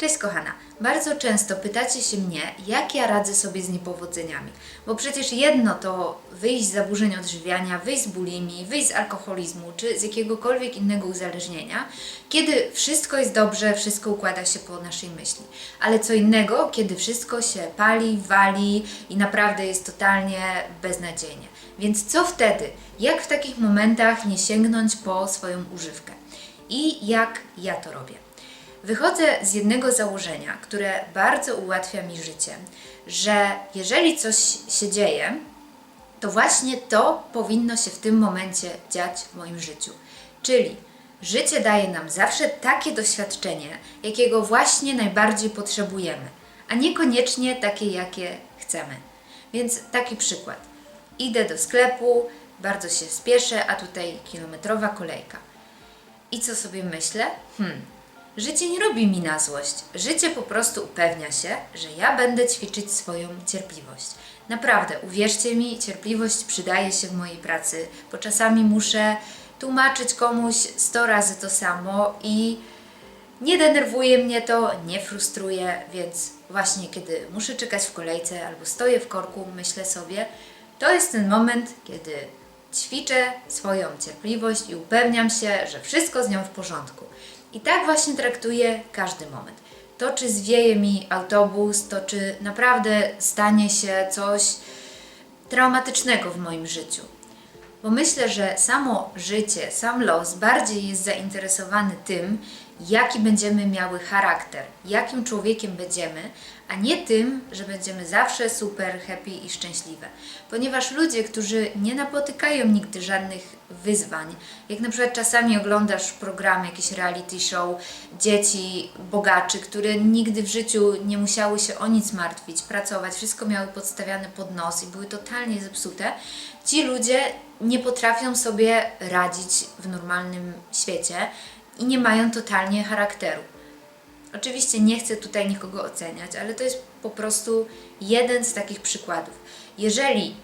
Cześć kochana, bardzo często pytacie się mnie, jak ja radzę sobie z niepowodzeniami. Bo przecież jedno to wyjść z zaburzeń odżywiania, wyjść z bulimii, wyjść z alkoholizmu czy z jakiegokolwiek innego uzależnienia, kiedy wszystko jest dobrze, wszystko układa się po naszej myśli. Ale co innego, kiedy wszystko się pali, wali i naprawdę jest totalnie beznadziejnie. Więc co wtedy? Jak w takich momentach nie sięgnąć po swoją używkę? I jak ja to robię? Wychodzę z jednego założenia, które bardzo ułatwia mi życie, że jeżeli coś się dzieje, to właśnie to powinno się w tym momencie dziać w moim życiu. Czyli życie daje nam zawsze takie doświadczenie, jakiego właśnie najbardziej potrzebujemy, a niekoniecznie takie, jakie chcemy. Więc taki przykład. Idę do sklepu, bardzo się spieszę, a tutaj kilometrowa kolejka. I co sobie myślę? Hmm, życie nie robi mi na złość. Życie po prostu upewnia się, że ja będę ćwiczyć swoją cierpliwość. Naprawdę, uwierzcie mi, cierpliwość przydaje się w mojej pracy, bo czasami muszę tłumaczyć komuś sto razy to samo i nie denerwuje mnie to, nie frustruje, więc właśnie kiedy muszę czekać w kolejce albo stoję w korku, myślę sobie, to jest ten moment, kiedy ćwiczę swoją cierpliwość i upewniam się, że wszystko z nią w porządku. I tak właśnie traktuję każdy moment. To, czy zwieje mi autobus, to, czy naprawdę stanie się coś traumatycznego w moim życiu. Bo myślę, że samo życie, sam los bardziej jest zainteresowany tym, jaki będziemy miały charakter, jakim człowiekiem będziemy, a nie tym, że będziemy zawsze super, happy i szczęśliwe. Ponieważ ludzie, którzy nie napotykają nigdy żadnych wyzwań, jak na przykład czasami oglądasz programy, jakieś reality show, dzieci, bogaczy, które nigdy w życiu nie musiały się o nic martwić, pracować, wszystko miały podstawiane pod nos i były totalnie zepsute, ci ludzie nie potrafią sobie radzić w normalnym świecie i nie mają totalnie charakteru. Oczywiście nie chcę tutaj nikogo oceniać, ale to jest po prostu jeden z takich przykładów. Jeżeli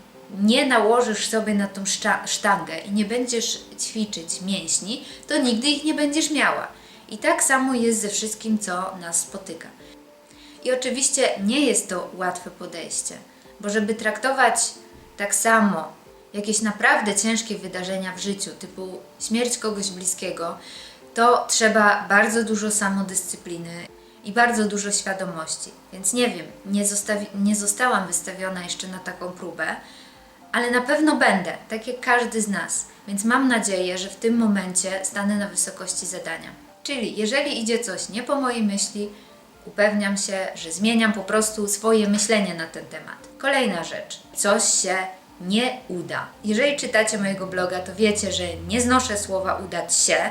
nie nałożysz sobie na tą szta- sztangę i nie będziesz ćwiczyć mięśni, to nigdy ich nie będziesz miała. I tak samo jest ze wszystkim, co nas spotyka. I oczywiście nie jest to łatwe podejście, bo żeby traktować tak samo jakieś naprawdę ciężkie wydarzenia w życiu, typu śmierć kogoś bliskiego, to trzeba bardzo dużo samodyscypliny i bardzo dużo świadomości. Więc nie wiem, nie, nie zostałam wystawiona jeszcze na taką próbę, ale na pewno będę, tak jak każdy z nas. Więc mam nadzieję, że w tym momencie stanę na wysokości zadania. Czyli jeżeli idzie coś nie po mojej myśli, upewniam się, że zmieniam po prostu swoje myślenie na ten temat. Kolejna rzecz. Coś się nie uda. Jeżeli czytacie mojego bloga, to wiecie, że nie znoszę słowa udać się.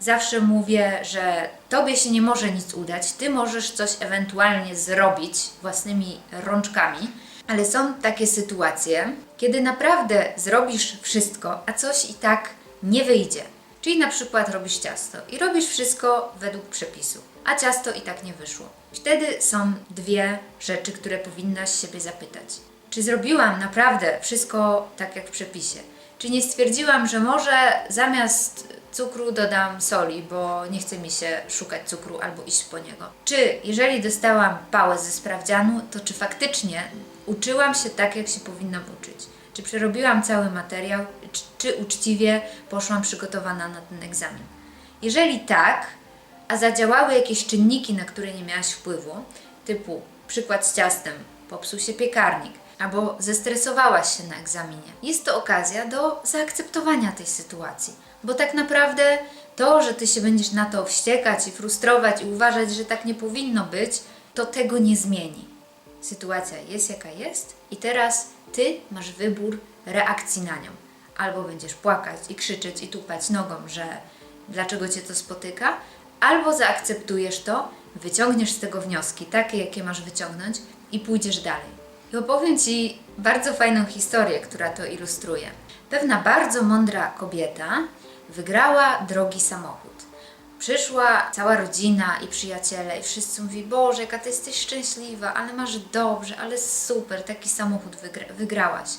Zawsze mówię, że tobie się nie może nic udać, ty możesz coś ewentualnie zrobić własnymi rączkami, ale są takie sytuacje, kiedy naprawdę zrobisz wszystko, a coś i tak nie wyjdzie. Czyli na przykład robisz ciasto i robisz wszystko według przepisu, a ciasto i tak nie wyszło. Wtedy są dwie rzeczy, które powinnaś siebie zapytać. Czy zrobiłam naprawdę wszystko tak jak w przepisie? Czy nie stwierdziłam, że może zamiast cukru dodam soli, bo nie chce mi się szukać cukru albo iść po niego? Czy jeżeli dostałam pałę ze sprawdzianu, to czy faktycznie uczyłam się tak, jak się powinnam uczyć? Czy przerobiłam cały materiał, czy, czy uczciwie poszłam przygotowana na ten egzamin? Jeżeli tak, a zadziałały jakieś czynniki, na które nie miałaś wpływu, typu przykład z ciastem, popsuł się piekarnik, albo zestresowałaś się na egzaminie, jest to okazja do zaakceptowania tej sytuacji. Bo tak naprawdę to, że ty się będziesz na to wściekać i frustrować i uważać, że tak nie powinno być, to tego nie zmieni. Sytuacja jest jaka jest i teraz ty masz wybór reakcji na nią. Albo będziesz płakać i krzyczeć i tupać nogą, że dlaczego cię to spotyka, albo zaakceptujesz to, wyciągniesz z tego wnioski, takie jakie masz wyciągnąć i pójdziesz dalej. I opowiem Ci bardzo fajną historię, która to ilustruje. Pewna bardzo mądra kobieta wygrała drogi samochód. Przyszła cała rodzina i przyjaciele i wszyscy mówi, Boże, jaka Ty jesteś szczęśliwa, ale masz dobrze, ale super, taki samochód wygra- wygrałaś.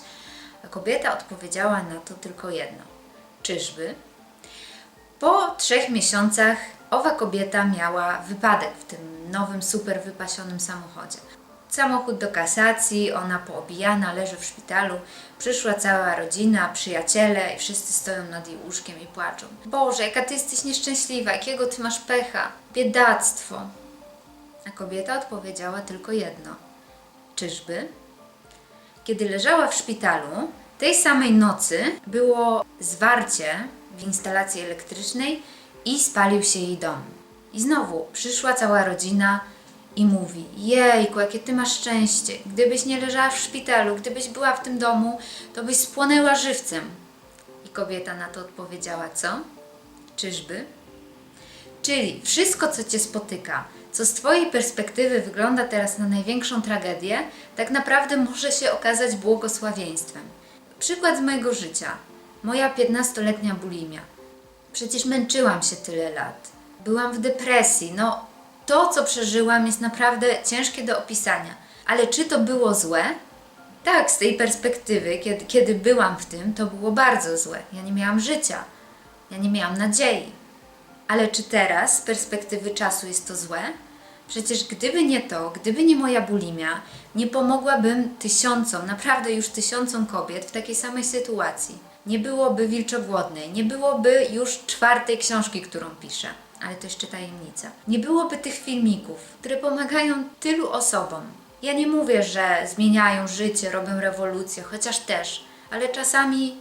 A kobieta odpowiedziała na to tylko jedno. Czyżby? Po trzech miesiącach owa kobieta miała wypadek w tym nowym, super wypasionym samochodzie. Samochód do kasacji, ona poobijana, leży w szpitalu. Przyszła cała rodzina, przyjaciele i wszyscy stoją nad jej łóżkiem i płaczą. Boże, jaka ty jesteś nieszczęśliwa, jakiego ty masz pecha, biedactwo. A kobieta odpowiedziała tylko jedno. Czyżby? Kiedy leżała w szpitalu, tej samej nocy było zwarcie w instalacji elektrycznej i spalił się jej dom. I znowu przyszła cała rodzina i mówi: Jejku, jakie ty masz szczęście. Gdybyś nie leżała w szpitalu, gdybyś była w tym domu, to byś spłonęła żywcem. I kobieta na to odpowiedziała: Co? Czyżby? Czyli wszystko, co cię spotyka, co z Twojej perspektywy wygląda teraz na największą tragedię, tak naprawdę może się okazać błogosławieństwem. Przykład z mojego życia. Moja 15-letnia bulimia. Przecież męczyłam się tyle lat. Byłam w depresji. No, to, co przeżyłam, jest naprawdę ciężkie do opisania. Ale czy to było złe? Tak, z tej perspektywy, kiedy, kiedy byłam w tym, to było bardzo złe. Ja nie miałam życia. Ja nie miałam nadziei. Ale czy teraz, z perspektywy czasu, jest to złe? Przecież gdyby nie to, gdyby nie moja bulimia, nie pomogłabym tysiącom, naprawdę już tysiącom kobiet w takiej samej sytuacji. Nie byłoby wilczogłodnej, nie byłoby już czwartej książki, którą piszę. Ale to jeszcze tajemnica. Nie byłoby tych filmików, które pomagają tylu osobom. Ja nie mówię, że zmieniają życie, robią rewolucję, chociaż też, ale czasami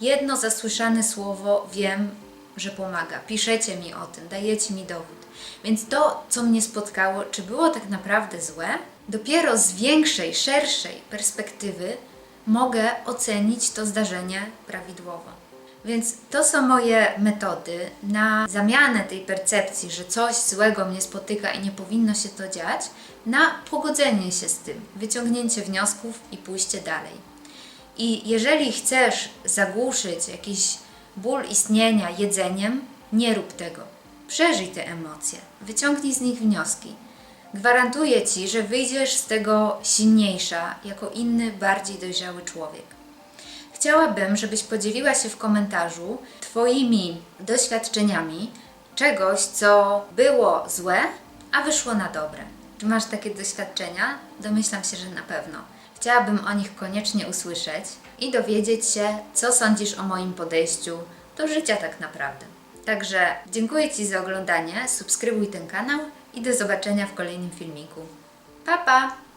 jedno zasłyszane słowo wiem, że pomaga. Piszecie mi o tym, dajecie mi dowód. Więc to, co mnie spotkało, czy było tak naprawdę złe, dopiero z większej, szerszej perspektywy mogę ocenić to zdarzenie prawidłowo. Więc to są moje metody na zamianę tej percepcji, że coś złego mnie spotyka i nie powinno się to dziać, na pogodzenie się z tym, wyciągnięcie wniosków i pójście dalej. I jeżeli chcesz zagłuszyć jakiś ból istnienia jedzeniem, nie rób tego. Przeżyj te emocje, wyciągnij z nich wnioski. Gwarantuję ci, że wyjdziesz z tego silniejsza, jako inny, bardziej dojrzały człowiek. Chciałabym, żebyś podzieliła się w komentarzu Twoimi doświadczeniami czegoś, co było złe, a wyszło na dobre. Czy masz takie doświadczenia? Domyślam się, że na pewno. Chciałabym o nich koniecznie usłyszeć i dowiedzieć się, co sądzisz o moim podejściu do życia tak naprawdę. Także dziękuję Ci za oglądanie, subskrybuj ten kanał i do zobaczenia w kolejnym filmiku. Pa pa!